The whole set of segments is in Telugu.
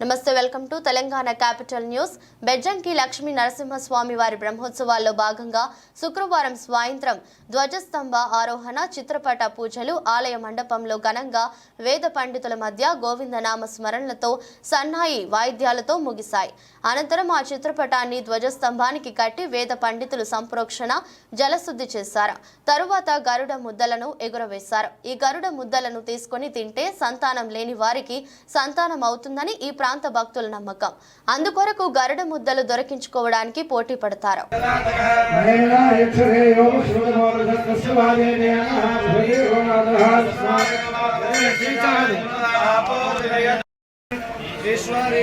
నమస్తే welcome to Telangana capital news. Bejjanki Lakshmi Narasimhaswamy వారి బ్రహ్మోత్సవాల్లో భాగంగా శుక్రవారం సాయంత్రం ధ్వజస్తంభ ఆరోహణ చిత్రపట పూజలు ఆలయ మండపంలో ఘనంగా వేద పండితుల మధ్య గోవిందనామ స్మరణలతో సన్నాయి వాయిద్యాలతో ముగిశాయి. అనంతరం ఆ చిత్రపటాన్ని ధ్వజస్తంభానికి కట్టి వేద పండితులు సంప్రోక్షణ జలశుద్ధి చేశారు. తరువాత గరుడ ముద్దలను ఎగురవేశారు. ఈ గరుడ ముద్దలను తీసుకొని తింటే సంతానం లేని వారికి సంతానం అవుతుందని ఈ ప్రాంత భక్తుల నమ్మకం అందుకొరకు గరుడ ముద్దలు దొరికించుకోవడానికి పోటీ పడతారు ఈశ్వరీ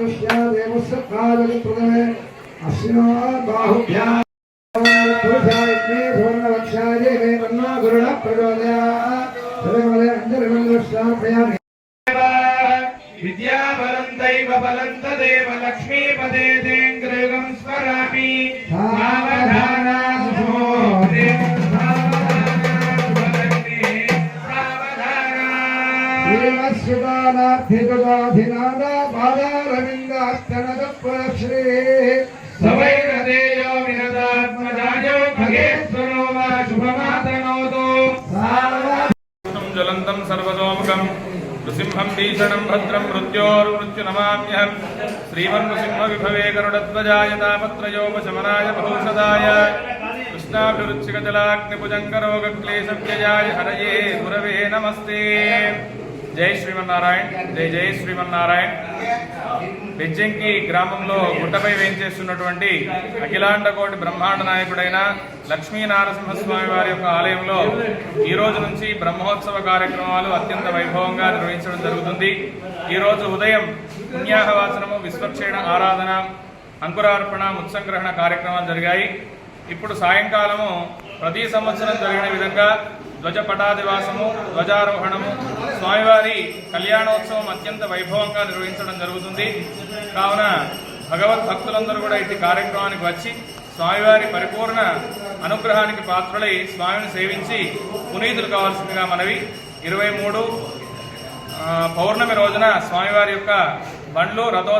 దీపం సందర్శయామి దీపానందర శుద్ధాయ మన్యం పరికల్పయామి నైవేద్యార్థే ఫలం నివేదయామి ప్రచోదయా విద్యాబలం దైవ బలం తదేవ లక్ష్మీపదే తేంగ్రగం స్మరామి సావధానా సుమోదే शिवानार्थितुगाधिनादाबादारविन्दास्तनदप्रश्रेः सवैरदेयो विनदात्मजायो भगेश्वरो वा शुभमातनोतु ज्वलन्तं सर्वतोमुखं नृसिंहं विभवे भद्रं मृत्योर्मृत्युनमाम्यहं श्रीमन्नृसिंहविभवे गरुडध्वजाय तापत्रयोपशमनाय बहुषदाय नमस्ते। జై శ్రీమన్నారాయణ జై జై శ్రీమన్నారాయణ. బెజ్జంకి గ్రామంలో గుట్టపై వేయించేస్తున్నటువంటి అఖిలాండకోటి బ్రహ్మాండ నాయకుడైన లక్ష్మీ నారసింహస్వామి వారి యొక్క ఆలయంలో ఈ రోజు నుంచి బ్రహ్మోత్సవ కార్యక్రమాలు అత్యంత వైభవంగా నిర్వహించడం జరుగుతుంది. ఈ రోజు ఉదయం పుణ్యాహవాసనము విశ్వక్షేణ ఆరాధన అంకురార్పణ ముత్సంగ్రహణ కార్యక్రమాలు జరిగాయి. ఇప్పుడు సాయంకాలము ప్రతి సంవత్సరం జరిగిన విధంగా ధ్వజపటాదివాసము ధ్వజారోహణము స్వామివారి కళ్యాణోత్సవం అత్యంత వైభవంగా నిర్వహించడం జరుగుతుంది. కావున భగవద్ భక్తులందరూ కూడా ఇటు కార్యక్రమానికి వచ్చి స్వామివారి పరిపూర్ణ అనుగ్రహానికి పాత్రులై స్వామిని సేవించి పునీతులు కావాల్సిందిగా మనవి. ఇరవై మూడు పౌర్ణమి రోజున స్వామివారి యొక్క బండ్లు రథోత్సవం